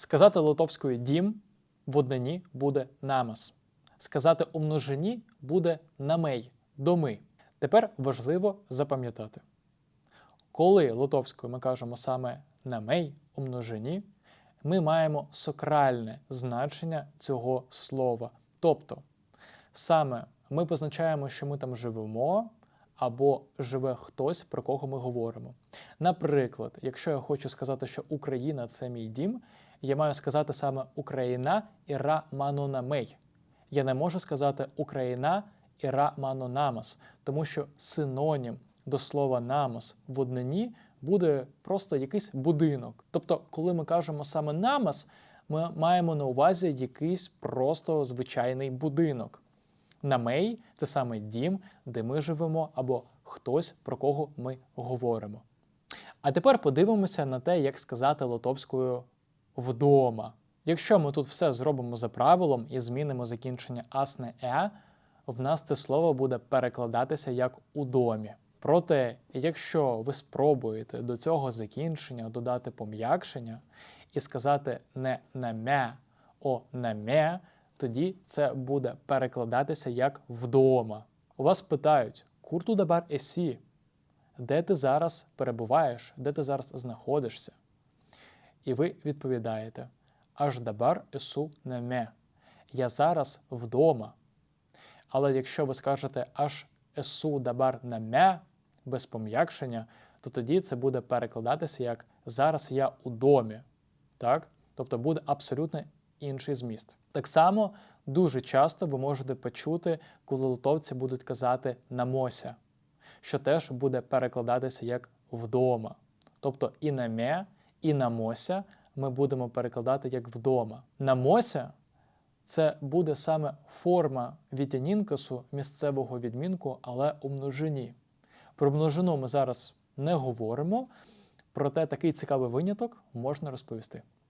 Сказати литовською дім в однині буде намас. Сказати у множині буде намей, доми. Тепер важливо запам'ятати. Коли литовською ми кажемо саме намей у множині, ми маємо сакральне значення цього слова. Тобто, саме ми позначаємо, що ми там живемо, або живе хтось, про кого ми говоримо. Наприклад, якщо я хочу сказати, що Україна це мій дім, я маю сказати саме Україна іра манонамей. Я не можу сказати Україна іра манонамас, тому що синонім до слова намас в однині буде просто якийсь будинок. Тобто, коли ми кажемо саме намас, ми маємо на увазі якийсь просто звичайний будинок. Намей це саме дім, де ми живемо, або хтось, про кого ми говоримо. А тепер подивимося на те, як сказати литовською вдома. Якщо ми тут все зробимо за правилом і змінимо закінчення асне е, в нас це слово буде перекладатися як у домі. Проте, якщо ви спробуєте до цього закінчення додати пом'якшення і сказати не наме, о наме, тоді це буде перекладатися як вдома. У вас питають курту дабар есі, де ти зараз перебуваєш, де ти зараз знаходишся? І ви відповідаєте аж дабар есу неме. Я зараз вдома. Але якщо ви скажете аж есу дабар неме без пом'якшення, то тоді це буде перекладатися як зараз я у домі. Так? Тобто буде абсолютно інший зміст. Так само дуже часто ви можете почути, коли литовці будуть казати намося, що теж буде перекладатися як вдома. Тобто і наме, і намося ми будемо перекладати як вдома. Намося це буде саме форма вітянінкасу місцевого відмінку, але у множині. Про множину ми зараз не говоримо, проте такий цікавий виняток можна розповісти.